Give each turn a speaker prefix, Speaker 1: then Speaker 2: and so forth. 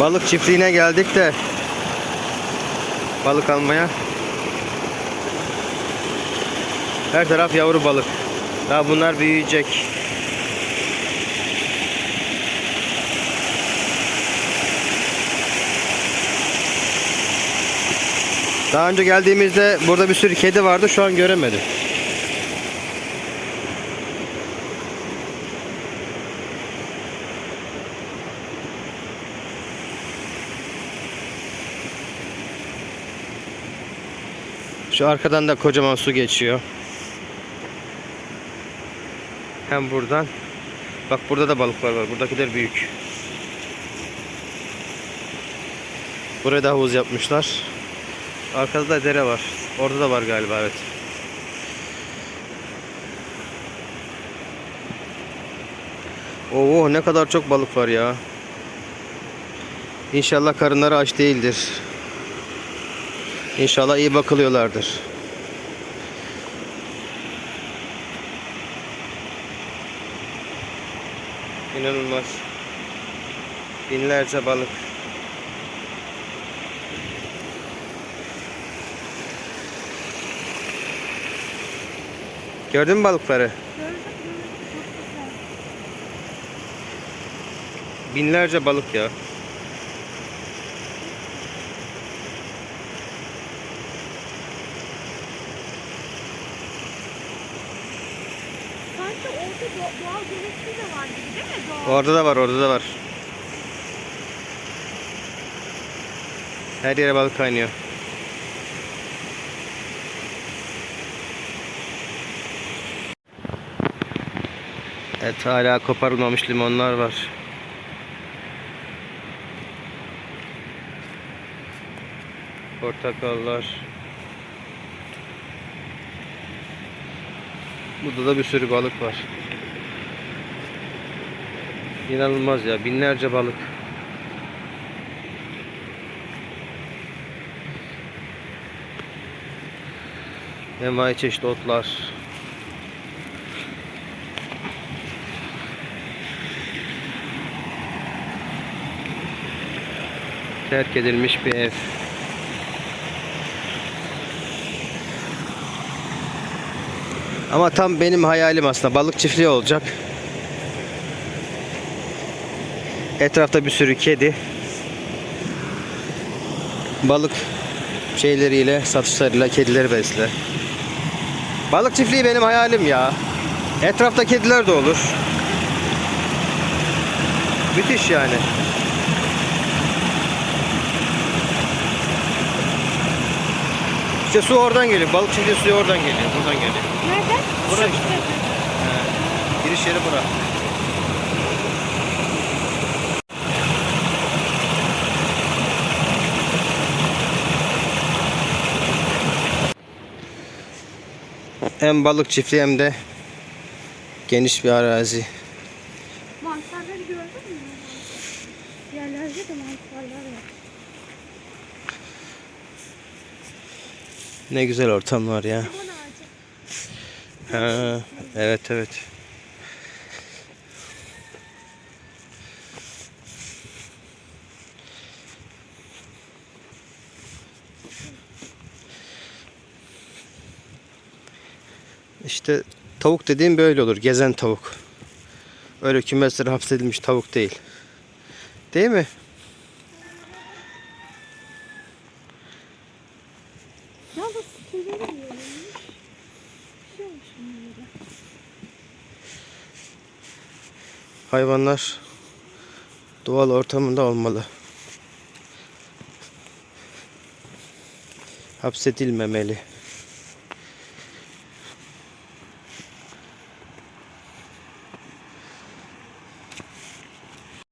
Speaker 1: Balık çiftliğine geldik de balık almaya. Her taraf yavru balık. Daha bunlar büyüyecek. Daha önce geldiğimizde burada bir sürü kedi vardı. Şu an göremedim. Şu arkadan da kocaman su geçiyor. Hem buradan. Bak burada da balıklar var. Buradakiler büyük. Buraya da havuz yapmışlar. Arkada da dere var. Orada da var galiba evet. Oo ne kadar çok balık var ya. İnşallah karınları aç değildir. İnşallah iyi bakılıyorlardır. İnanılmaz. Binlerce balık. Gördün mü balıkları? Binlerce balık ya.
Speaker 2: Orada.
Speaker 1: Orada da var, orada da var. Her yere balık kaynıyor. Evet hala koparılmamış limonlar var. Portakallar. Burada da bir sürü balık var. İnanılmaz ya binlerce balık. Envai çeşit otlar. Terk edilmiş bir ev. Ama tam benim hayalim aslında balık çiftliği olacak. Etrafta bir sürü kedi. Balık şeyleriyle, satışlarıyla kedileri besle. Balık çiftliği benim hayalim ya. Etrafta kediler de olur. Müthiş yani. İşte su oradan geliyor. Balık çiftliği suyu oradan geliyor. Buradan geliyor.
Speaker 2: Nerede?
Speaker 1: Burası işte. Giriş yeri bura. Hem balık çiftliği hem de geniş bir arazi.
Speaker 2: Mantarları gördün mü? Yerlerde de mantarlar var.
Speaker 1: Ne güzel ortam var ya. Ha, evet evet. İşte tavuk dediğim böyle olur. Gezen tavuk. Öyle kümeslere hapsedilmiş tavuk değil. Değil mi?
Speaker 2: Yalnız tüyleri yiyor. Bir şey olmuş bunlara.
Speaker 1: Hayvanlar doğal ortamında olmalı. Hapsedilmemeli.